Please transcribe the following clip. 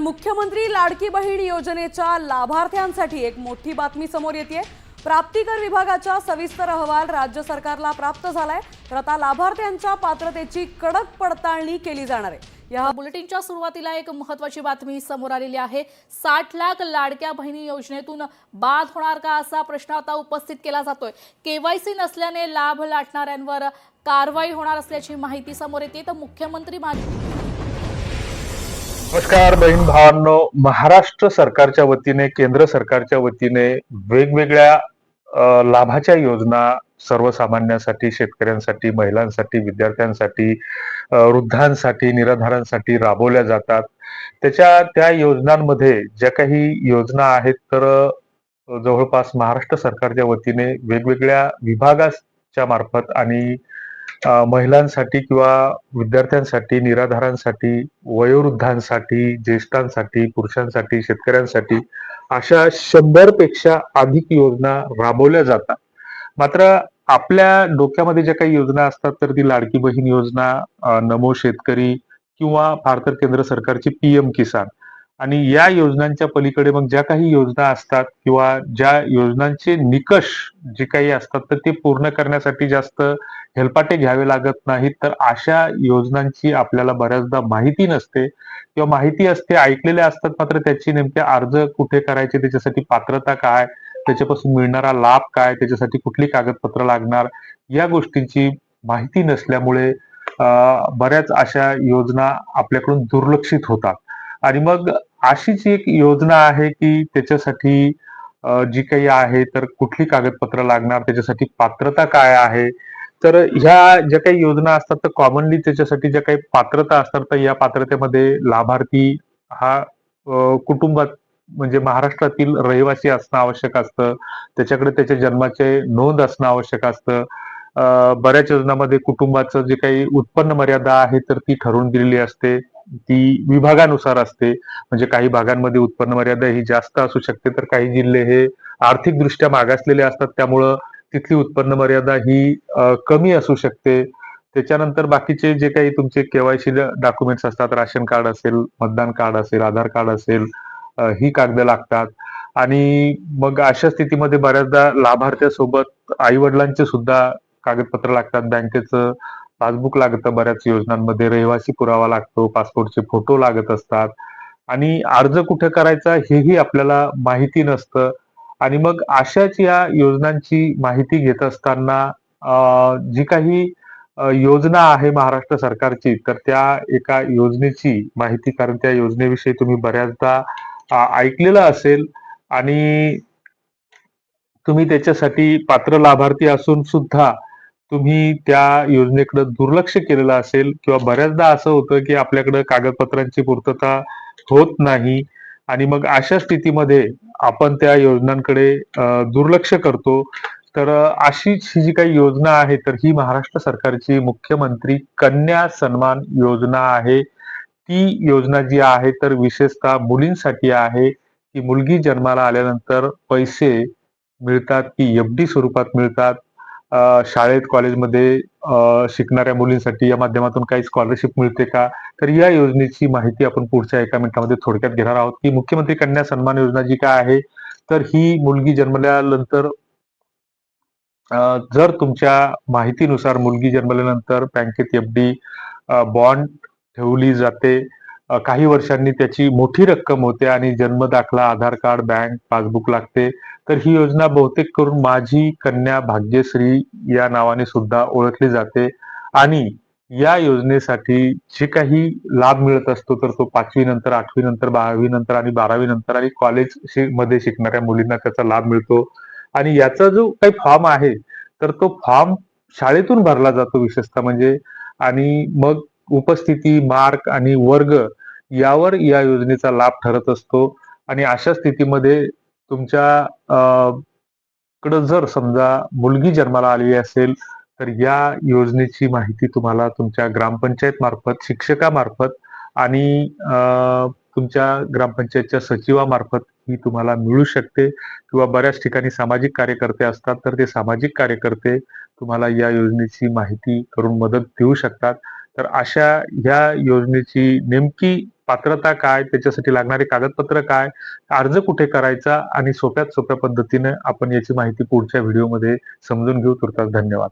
मुख्यमंत्री लाडकी बहीण योजनेच्या लाभार्थ्यांसाठी एक मोठी बातमी समोर येते प्राप्तिकर विभागाचा सविस्तर अहवाल राज्य सरकारला प्राप्त झालाय. तर आता लाभार्थ्यांच्या पात्रतेची कडक पडताळणी केली जाणार आहे. या बुलेटिनच्या सुरुवातीला एक महत्वाची बातमी समोर आलेली आहे. साठ लाख लाडक्या बहिणी योजनेतून बाद होणार का असा प्रश्न आता उपस्थित केला जातोय. केवायसी नसल्याने लाभ लाटणाऱ्यांवर कारवाई होणार असल्याची माहिती समोर येते. तर मुख्यमंत्री माझी नमस्कार बहीण भावांनो महाराष्ट्र सरकारच्या वतीने केंद्र सरकारच्या वतीने वेगवेगळ्या लाभाच्या योजना सर्वसामान्यांसाठी शेतकऱ्यांसाठी महिलांसाठी विद्यार्थ्यांसाठी वृद्धांसाठी निराधारांसाठी राबवल्या जातात. त्याच्या त्या योजनांमध्ये ज्या काही योजना आहेत तर जवळपास महाराष्ट्र सरकारच्या वतीने वेगवेगळ्या विभागाच्या मार्फत आणि महिलांसाठी किंवा विद्यार्थ्यांसाठी निराधारांसाठी वयोवृद्धांसाठी ज्येष्ठांसाठी पुरुषांसाठी शेतकऱ्यांसाठी अशा शंभरपेक्षा अधिक योजना राबवल्या जातात. मात्र आपल्या डोक्यामध्ये ज्या काही योजना असतात तर ती लाडकी बहीण योजना नमो शेतकरी किंवा फार तर केंद्र सरकारची पीएम किसान. आणि या योजनांच्या पलीकडे मग ज्या काही योजना असतात किंवा ज्या योजनांचे निकष जे काही असतात तर ते पूर्ण करण्यासाठी जास्त हेलपाटे घ्यावे लागत नाहीत. तर अशा योजनांची आपल्याला बऱ्याचदा माहिती नसते. किंवा माहिती असते ऐकलेल्या असतात मात्र त्याची नेमके अर्ज कुठे करायचे त्याच्यासाठी पात्रता काय त्याच्यापासून मिळणारा लाभ काय त्याच्यासाठी कुठली कागदपत्र लागणार या गोष्टींची माहिती नसल्यामुळे बऱ्याच अशा योजना आपल्याकडून दुर्लक्षित होतात. आणि मग अशीच एक योजना आहे की त्याच्यासाठी जी काही आहे तर कुठली कागदपत्र लागणार त्याच्यासाठी पात्रता काय आहे? तर ह्या ज्या काही योजना असतात तर कॉमनली त्याच्यासाठी ज्या काही पात्रता असतात तर या पात्रतेमध्ये लाभार्थी हा कुटुंबात म्हणजे महाराष्ट्रातील रहिवासी असणं आवश्यक असतं. त्याच्याकडे त्याच्या जन्माचे नोंद असणं आवश्यक असतं. बऱ्याच योजनामध्ये कुटुंबाचं जे काही उत्पन्न मर्यादा आहे तर ती ठरवून दिलेली असते. ती विभागानुसार असते. म्हणजे काही भागांमध्ये उत्पन्न मर्यादा ही जास्त असू शकते तर काही जिल्हे हे आर्थिकदृष्ट्या मागासलेले असतात. त्यामुळं तिथली उत्पन्न मर्यादा ही कमी असू शकते. त्याच्यानंतर बाकीचे जे काही तुमचे केवायसी डॉक्युमेंट्स असतात राशन कार्ड असेल मतदान कार्ड असेल आधार कार्ड असेल ही कागद लागतात. आणि मग अशा स्थितीमध्ये बऱ्याचदा लाभार्थ्यासोबत आई वडिलांचे सुद्धा कागदपत्र लागतात. बँकेचं पासबुक लागतं बऱ्याच योजनांमध्ये रहिवासी पुरावा लागतो पासपोर्टचे फोटो लागत असतात. आणि अर्ज कुठे करायचा हेही आपल्याला माहिती नसतं. आणि मग अशाच या योजनांची माहिती घेत असताना जी काही योजना आहे महाराष्ट्र सरकारची तर त्या एका योजनेची माहिती कारण त्या योजनेविषयी तुम्ही बऱ्याचदा ऐकलेलं असेल. आणि तुम्ही त्याच्यासाठी पात्र लाभार्थी असून सुद्धा तुम्ही त्या योजनेकडे दुर्लक्ष केलेलं असेल किंवा बऱ्याचदा असं होतं की आपल्याकडे कागदपत्रांची पूर्तता होत नाही आणि मग अशा स्थितीमध्ये आपण त्या योजनांकडे दुर्लक्ष करतो. तर अशीच ही जी काही योजना आहे तर ही महाराष्ट्र सरकारची मुख्यमंत्री कन्या सन्मान योजना आहे. ती योजना जी आहे तर विशेषतः मुलींसाठी आहे. की मुलगी जन्माला आल्यानंतर पैसे मिळतात की एफडी स्वरूपात मिळतात. शाळेत कॉलेजमध्ये शिकणाऱ्या मुलींसाठी या माध्यमातून काही स्कॉलरशिप मिळते का? तर या योजनेची माहिती आपण पुढच्या एका मिनिटामध्ये थोडक्यात घेणार आहोत की मुख्यमंत्री कन्या सन्मान योजना जी काय आहे तर ही मुलगी जन्मल्यानंतर जर तुमच्या माहितीनुसार मुलगी जन्मल्यानंतर बँकेत एफडी बॉन्ड ठेवली जाते काही वर्षांनी त्याची मोठी रक्कम होते आणि जन्म दाखला आधार कार्ड बँक पासबुक लागते. तर ही योजना बहुतेक करून माझी कन्या भाग्यश्री या नावाने सुद्धा ओळखली जाते. आणि या योजनेसाठी जे काही लाभ मिळत असतो तर तो पाचवी नंतर आठवी नंतर बारावी नंतर आणि बारावी नंतर आणि कॉलेजमध्ये शिकणाऱ्या मुलींना त्याचा लाभ मिळतो. आणि याचा जो काही फॉर्म आहे तर तो फॉर्म शाळेतून भरला जातो विशेषतः म्हणजे. आणि मग उपस्थिती मार्क आणि वर्ग यावर या योजनेचा लाभ ठरत असतो. आणि अशा स्थितीमध्ये तुमच्या अ, जर समजा मुलगी जन्माला आलेली असेल तर या योजनेची माहिती तुम्हाला तुमच्या ग्रामपंचायत मार्फत शिक्षकामार्फत आणि तुमच्या ग्रामपंचायतच्या सचिवामार्फत ही तुम्हाला मिळू शकते. किंवा बऱ्याच ठिकाणी सामाजिक कार्यकर्ते असतात तर ते सामाजिक कार्यकर्ते तुम्हाला या योजनेची माहिती करून मदत देऊ शकतात. तर अशा ह्या योजनेची नेमकी पात्रता काय त्याच्यासाठी लागणारे कागदपत्र काय अर्ज कुठे करायचा आणि सोप्यात सोप्या पद्धतीने आपण याची माहिती पुढच्या व्हिडिओमध्ये समजून घेऊ. तुर्तास धन्यवाद.